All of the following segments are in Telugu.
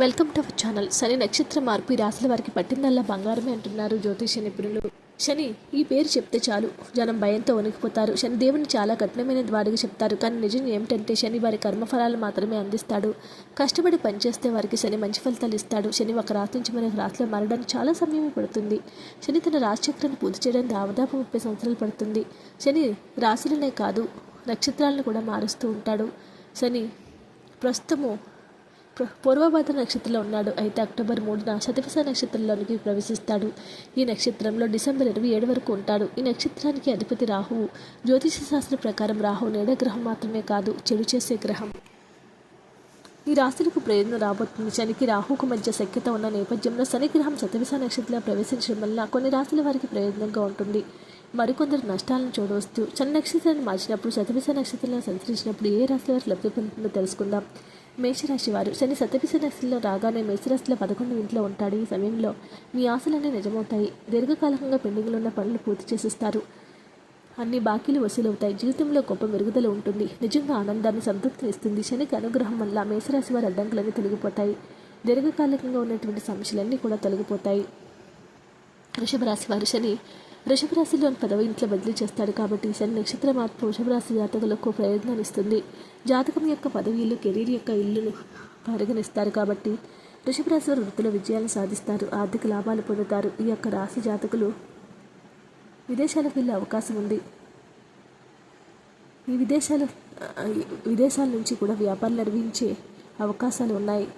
Welcome to our channel. శని నక్షత్ర మార్పు ఈ రాశుల వారికి పట్టిందల్లా బంగారమే అంటున్నారు జ్యోతిష నిపుణులు. శని ఈ పేరు చెప్తే చాలు. జనం భయంతో వణికిపోతారు. శని దేవుని చాలా కఠినమైన వాడిగా చెప్తారు. కానీ నిజం ఏమిటంటే శని వారి కర్మఫలాలు మాత్రమే అందిస్తాడు. కష్టపడి పనిచేస్తే వారికి శని మంచి ఫలితాలు ఇస్తాడు. శని ఒక రాశి నుంచి మరొక రాశిలో మారడానికి చాలా సమయం పడుతుంది. శని తన రాశిచక్రాన్ని పూర్తి చేయడానికి దాదాపు ముప్పై సంవత్సరాలు పడుతుంది. శని రాశులనే కాదు నక్షత్రాలను కూడా మారుస్తూ ఉంటాడు. శని ప్రస్తుతము పూర్వభద్ర నక్షత్రంలో ఉన్నాడు. అయితే అక్టోబర్ మూడున శతవిస నక్షత్రంలోనికి ప్రవేశిస్తాడు. ఈ నక్షత్రంలో డిసెంబర్ ఇరవై ఏడు వరకు ఉంటాడు. ఈ నక్షత్రానికి అధిపతి రాహువు. జ్యోతిష శాస్త్రం ప్రకారం రాహు నీడ గ్రహం మాత్రమే కాదు చెడు చేసే గ్రహం. ఈ రాశులకు ప్రయోజనం రాబోతుంది. శనికి రాహుకు మధ్య శక్యత ఉన్న నేపథ్యంలో శని గ్రహం శతవిస నక్షత్రంలో ప్రవేశించడం వల్ల కొన్ని రాశుల వారికి ప్రయోజనంగా ఉంటుంది. మరికొందరు నష్టాలను చూడవచ్చు శని నక్షత్రాన్ని మార్చినప్పుడు శతవిస నక్షత్రంలో సంచరించినప్పుడు ఏ రాశి వారికి లబ్ధి పొందుతుందో తెలుసుకుందాం. మేషరాశి వారు శని శతవిస రాశిలో రాగానే మేషరాశిలో పదకొండు ఇంట్లో ఉంటాడు. ఈ సమయంలో మీ ఆశలన్నీ నిజమవుతాయి. దీర్ఘకాలికంగా పెండింగ్లో ఉన్న పనులు పూర్తి చేసిస్తారు. అన్ని బాకీలు వసూలవుతాయి. జీవితంలో గొప్ప మెరుగుదల ఉంటుంది. నిజంగా ఆనందాన్ని సంతృప్తిని ఇస్తుంది. శనికి అనుగ్రహం వల్ల మేషరాశి వారి అడ్డంకులన్నీ తొలగిపోతాయి. దీర్ఘకాలికంగా ఉన్నటువంటి సమస్యలన్నీ కూడా తొలగిపోతాయి. వృషభ రాశి వారు శని వృషభ రాశిలోని పదవ ఇంట్లో బదిలీ చేస్తాడు కాబట్టి శని నక్షత్ర మార్పు వృషభ రాశి జాతకులకు ప్రయోజనాన్ని ఇస్తుంది. జాతకం యొక్క పదవి ఇల్లు కెరీర్ యొక్క ఇల్లును పరిగణిస్తారు కాబట్టి వృషభ రాశి వారు వృత్తిలో విజయాలను సాధిస్తారు ఆర్థిక లాభాలు పొందుతారు. ఈ యొక్క రాశి జాతకులు విదేశాలకు వెళ్ళే అవకాశం ఉంది. ఈ విదేశాల విదేశాల నుంచి కూడా వ్యాపారాలు నిర్వహించే అవకాశాలు ఉన్నాయి.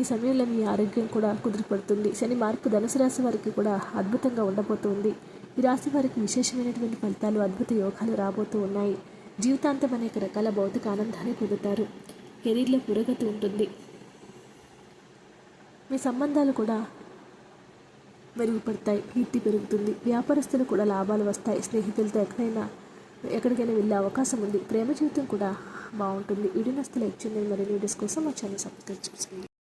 ఈ సమయంలో మీ ఆరోగ్యం కూడా కుదిరిపడుతుంది శని మార్పు ధనుసు రాశి వారికి కూడా అద్భుతంగా ఉండబోతుంది. ఈ రాశి వారికి విశేషమైనటువంటి ఫలితాలు అద్భుత యోగాలు రాబోతూ ఉన్నాయి. జీవితాంతం అనేక రకాల భౌతిక ఆనందాన్ని పొందుతారు. కెరీర్లో పురోగతి ఉంటుంది. మీ సంబంధాలు కూడా మెరుగుపడతాయి. కీర్తి పెరుగుతుంది. వ్యాపారస్తులు కూడా లాభాలు వస్తాయి. స్నేహితులతో ఎక్కడైనా ఎక్కడికైనా వెళ్ళే అవకాశం ఉంది. ప్రేమ జీవితం కూడా బాగుంటుంది. వీడియో నస్తే లైక్ చేయండి మరిన్ని వీడియోస్ కోసం మా ఛానల్ సబ్స్క్రైబ్ చేసుకోండి.